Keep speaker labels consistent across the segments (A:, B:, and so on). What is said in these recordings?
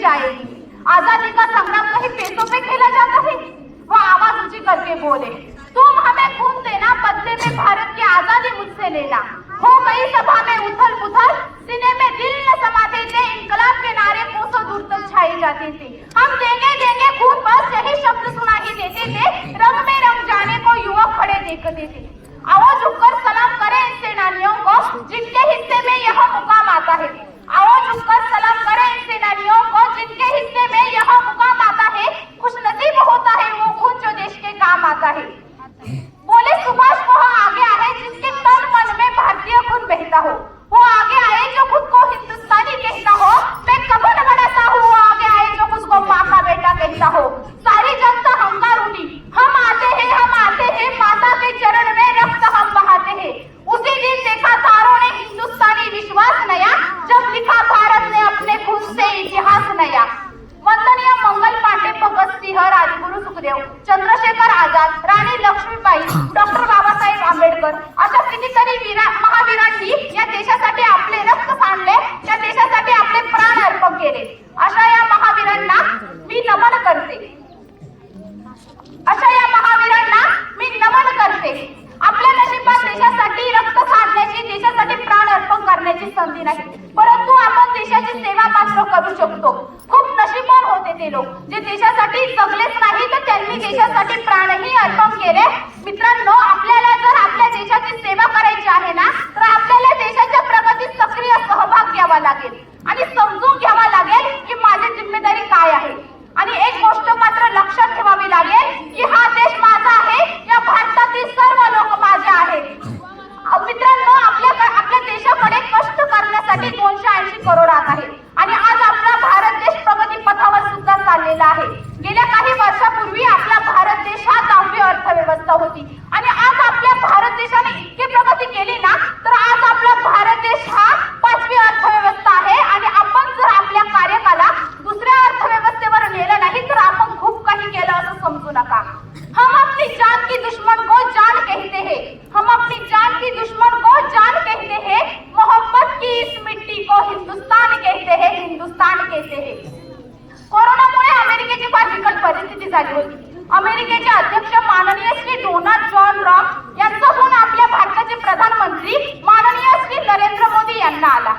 A: जाएगी। आज़ादी का संग्राम कहीं पैसों पे खेला जाता है? वो आवाज़ ऊँची करके बोले, तुम हमें खून देना, बदले में भारत की आज़ादी मुझसे लेना। हो गई सभा में उथल पुथल सीने में दिल न समाते थे, इनकलाब के नारे कोसों दूर तक छाए जाते थे। हम देंगे देंगे खून, बस यही शब्द सुना ही देते थे, रंग में रंग जाने को युवक खड़े देखते थे। आओ झुककर सलाम करें इन सेनानियों को, जिनके हिस्से में यह मुकाम आता है। आओ झुककर सलाम करें इन सेनानियों को जिनके हिस्से में यह मुकाम आता है खुश नसीब होता है वो खून जो देश के काम आता है बोले सुभाष वो आगे आए जिसके तन मन में भारतीय खून बहता हो वो आगे आए जो खुद को हिंदुस्तानी कहता हो मैं कभी न बड़ाता हूँ वो आगे आए जो खुद को माँ का बेटा कहता हो सारी जनता हंगार उठी हम आते हैं हम आते हैं माता के चरण में रक्त हम बहाते हैं उसी दिन देखा तारों ने हिंदुस्तानी विश्वास नया जब लिखा भारत ने अपने खून से इतिहास नया वंदनीय मंगल पांडे भगत सिंह राजगुरु सुखदेव चंद्रशेखर आझाद राणी लक्ष्मीबाई डॉक्टर बाबासाहेब आंबेडकर अशा कितीतरी वीरा महावीरांनी या देशासाठी आपले रक्त सांडले त्या देशासाठी आपले प्राण अर्पण केले. अशा या महावीरांना मी नमन करते. अशा या महावीरांना मी नमन करते. आपल्या नशिबात देशासाठी रक्त सांडण्याची देशासाठी प्राण अर्पण करण्याची संधी नाही. परंतु आपण देशाची सेवा मात्र करू शकतो. खूप होते ते लोक जे देशासाठी जगलेच नाही तर त्यांनी देशासाठी प्राणही अर्पण केले. मित्रांनो आपल्याला जर आपल्या देशाची सेवा करायची आहे ना तर आपल्याला देशाच्या प्रगतीत सक्रिय सहभाग घ्यावा लागेल आणि समजून घ्यावा लागेल की माझी जिम्मेदारी काय आहे आणि एक गोष्ट मात्र लक्षात ठेवावी लागेल की हा देश माझा आहे या भारतातील सर्व लोक माझे आहेत अ, मित्रांनो आपल्या आपल्या देशाकडे कष्ट करण्यासाठी दोनशे ऐंशी करोड आत आहे आणि आज आपला भारत देश प्रगती पथावर सुद्धा चाललेला आहे. गेल्या काही वर्षापूर्वी आपला भारत देश हा दहावी अर्थव्यवस्था होती. आणि आज आपल्या भारत देशाने इतकी प्रगती केली ना तर आज आपला भारत देश हा पाचवी अर्थव्यवस्था आहे. आणि आपण जर आपल्या कार्यकाला दुसऱ्या अर्थव्यवस्थेवर नेलं नाही तर आपण खूप काही केलं असं समजू नका. हम अपनी जान की दुश्मन को जान कहते हैं. हम अपनी जान की दुश्मन को जान कहते हैं. मोहब्बत की इस मिट्टी को हिंदुस्तान कहते हैं हिंदुस्तान कहते हैं. कोरोनामुळे अमेरिकेची फार बिकट परिस्थिती झाली होती. अमेरिकेचे अध्यक्ष माननीय श्री डोनाल्ड जॉन रॉक यांचा फोन आपल्या भारताचे प्रधानमंत्री माननीय श्री नरेंद्र मोदी यांना आला.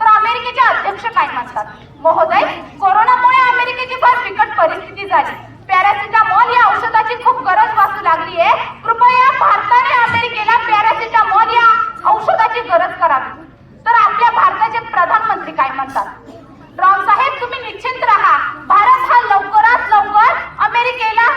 A: तर अमेरिकेचे अध्यक्ष काय म्हणतात? महोदय कोरोनामुळे अमेरिकेची फार बिकट परिस्थिती झाली. पॅरासिटामॉल या औषधाची खूप गरज भासू लागली आहे कृपया भारताने अमेरिकेला पॅरासिटामॉल या औषधाची गरज करावी तर आपल्या भारताचे प्रधानमंत्री काय म्हणतात राव साहेब तुम्ही निश्चिंत राहा भारत हा लवकरात लवकर अमेरिकेला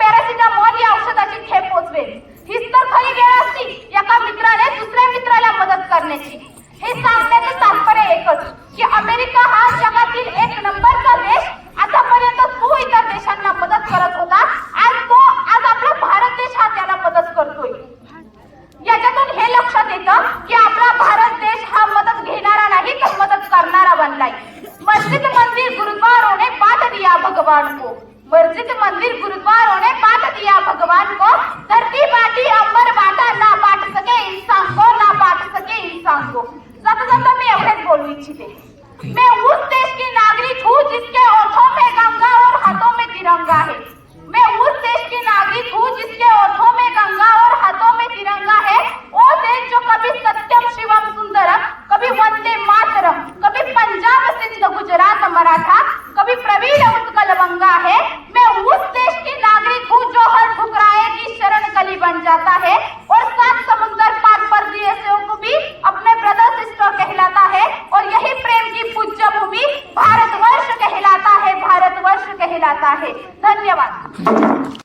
A: पॅरासिटामॉल या औषधाची खेप पोचवेल हीच तर खरी वेळ असती एका मित्राने दुसऱ्या मित्राला मदत करण्याची हे सांगण्याचं तात्पर्य एकच की अमेरिका हा जगातील एक नंबरचा देश आतापर्यंत तो इतर देशांना मदत करत होता आज तो आज आपला भारत देश हा त्याला मदत करतोय याच्यातून हे लक्षात येतं की आपला भारत देश हा मदत घेणारा नाही तर मदत करणारा बनलाय मस्जिद मंदिर गुरुद्वारों ने बांट दिया भगवान को मस्जिद मंदिर गुरुद्वारों ने बांट दिया भगवान को। धरती बाटी अंबर बाटा ना बांट सके इंसान को ना बांट सके इंसान को। जाता जाता मैं एवढेच बोलू इच्छिते। मैं उस देश की नागरिक हूँ जिसके ओठों में गंगा और हाथों में तिरंगा है मैं उस देश की नागरिक हूँ जिसके ओठों में गंगा और हाथों में तिरंगा है वो देश जो कभी सत्यम शिवम सुंदरम कभी वंदे मातरम कभी पंजाब सिंध गुजरात मराठा कभी प्रवीण उत्कल बंगा है मैं उस देश की नागरिक हूँ जो हर ठुकराए की शरण कली बन जाता है और सात समुंदर पार पर दिए को भी अपने ब्रदर सिस्टर कहलाता है और यही प्रेम की पूज्य भूमि आहे. धन्यवाद.